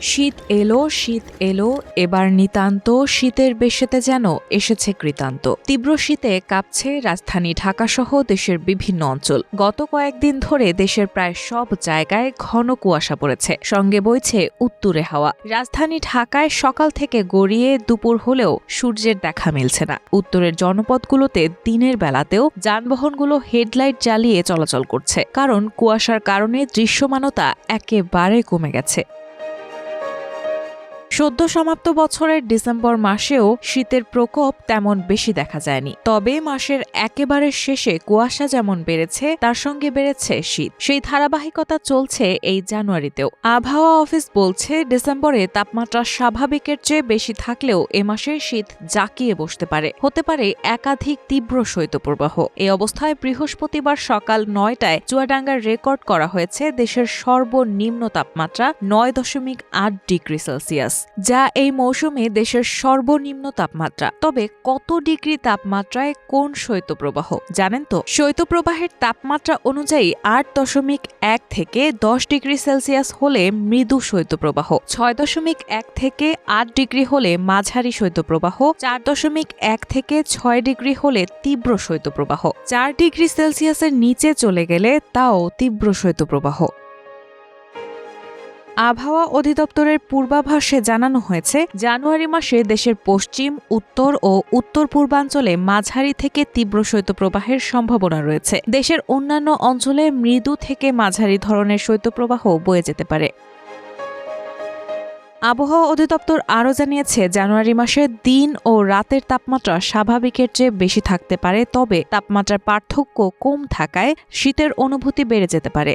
শীত এলো শীত এলো, এবার নিতান্ত শীতের বেশেতে যেন এসেছে কৃতান্ত। তীব্র শীতে কাঁপছে রাজধানী ঢাকাসহ দেশের বিভিন্ন অঞ্চল। গত কয়েকদিন ধরে দেশের প্রায় সব জায়গায় ঘন কুয়াশা পড়েছে। সঙ্গে বইছে উত্তুরে হাওয়া। রাজধানী ঢাকায় সকাল থেকে গড়িয়ে দুপুর হলেও সূর্যের দেখা মিলছে না। উত্তরের জনপদগুলোতে দিনের বেলাতেও যানবাহনগুলো হেডলাইট জ্বালিয়ে চলাচল করছে। কারণ কুয়াশার কারণে দৃশ্যমানতা একেবারে কমে গেছে। সদ্য সমাপ্ত বছরের ডিসেম্বর মাসেও শীতের প্রকোপ তেমন বেশি দেখা যায়নি। তবে মাসের একেবারে শেষে কুয়াশা যেমন বেড়েছে, তার সঙ্গে বেড়েছে শীত। সেই ধারাবাহিকতা চলছে এই জানুয়ারিতেও। আবহাওয়া অফিস বলছে, ডিসেম্বরে তাপমাত্রা স্বাভাবিকের চেয়ে বেশি থাকলেও এ মাসে শীত জাকিয়ে বসতে পারে। হতে পারে একাধিক তীব্র শৈত্যপ্রবাহ। এই অবস্থায় বৃহস্পতিবার সকাল নয়টায় চুয়াডাঙ্গার রেকর্ড করা হয়েছে, দেশের সর্বনিম্ন তাপমাত্রা নয় দশমিক আট ডিগ্রি সেলসিয়াস। যা এই মৌসুমে দেশের সর্বনিম্ন তাপমাত্রা। তবে কত ডিগ্রি তাপমাত্রায় কোন শৈত্যপ্রবাহ? জানেন তো, শৈত্যপ্রবাহের তাপমাত্রা অনুযায়ী আট দশমিক এক থেকে দশ ডিগ্রি সেলসিয়াস হলে মৃদু শৈত্যপ্রবাহ, ছয় দশমিক এক থেকে আট ডিগ্রি হলে মাঝারি শৈত্যপ্রবাহ, চার দশমিক এক থেকে ছয় ডিগ্রি হলে তীব্র শৈত্যপ্রবাহ। চার ডিগ্রি সেলসিয়াসের নিচে চলে গেলে তাও তীব্র শৈত্যপ্রবাহ। আবহাওয়া অধিদপ্তরের পূর্বাভাসে জানানো হয়েছে, জানুয়ারি মাসে দেশের পশ্চিম, উত্তর ও উত্তর পূর্বাঞ্চলে মাঝারি থেকে তীব্র শৈত্যপ্রবাহের সম্ভাবনা রয়েছে। দেশের অন্যান্য অঞ্চলে মৃদু থেকে মাঝারি ধরনের শৈত্যপ্রবাহ বয়ে যেতে পারে। আবহাওয়া অধিদপ্তর আরও জানিয়েছে, জানুয়ারি মাসে দিন ও রাতের তাপমাত্রা স্বাভাবিকের চেয়ে বেশি থাকতে পারে, তবে তাপমাত্রার পার্থক্য কম থাকায় শীতের অনুভূতি বেড়ে যেতে পারে।